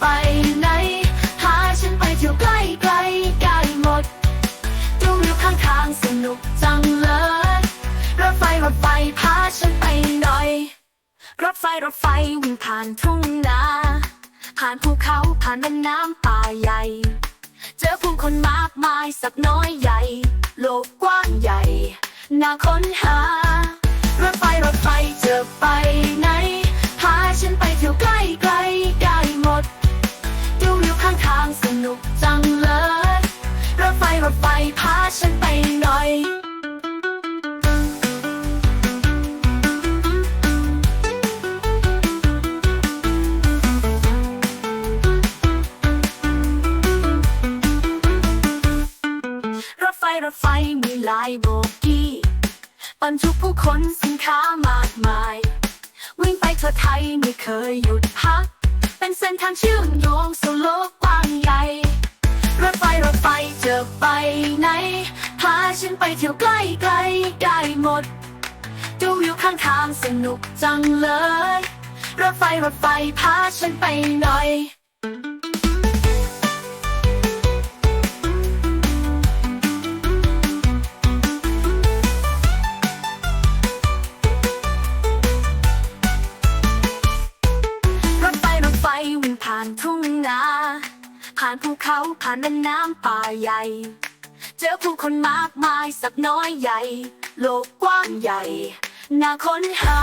ไปไหน หาฉันไปที่ใกล้ไกลได้หมดดูวิวข้างทางสนุกจังเลยรถไฟรถไฟพาฉันไปหน่อย รถไฟรถไฟวิ่งผ่านทุ่งนาผ่านภูเขาผ่านแม่น้ำป่าใหญ่ เจอผู้คนมากมายสักน้อยใหญ่ โลกกว้างใหญ่น่าค้นหารถไฟรถไฟเจอไป รถไฟพาฉันไปหน่อยรถไฟรถไฟมีหลายโบกี้บรรทุกผู้คนสินค้ามากมาย วิ่งไปทั่วไทยไม่เคยหยุดพัก เป็นเส้นทางเชื่อมโยงสู่โลกกว้างใหญ่ ถไฟรถไฟจะไปไหน พาฉันไปเที่ยวใกล้ไกลได้หมด ดูวิวข้างทางสนุกจังเลย รถไฟรถไฟพาฉันไปหน่อยรถไฟรถไฟวิ่งผ่านทุ่งนา ผ่านภูเขาผ่านแม่น้ำป่าใหญ่ เจอผู้คนมากมายสักน้อยใหญ่ โลกกว้างใหญ่น่าค้นหา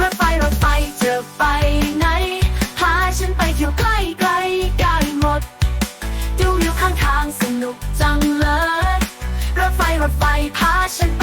รถไฟรถไฟเจะไปไหนพาฉันไปเที่ยวใกล้ไกลได้หมด ดูอยู่ข้างทางสนุกจังเลยรถไฟรถไฟพาฉันไป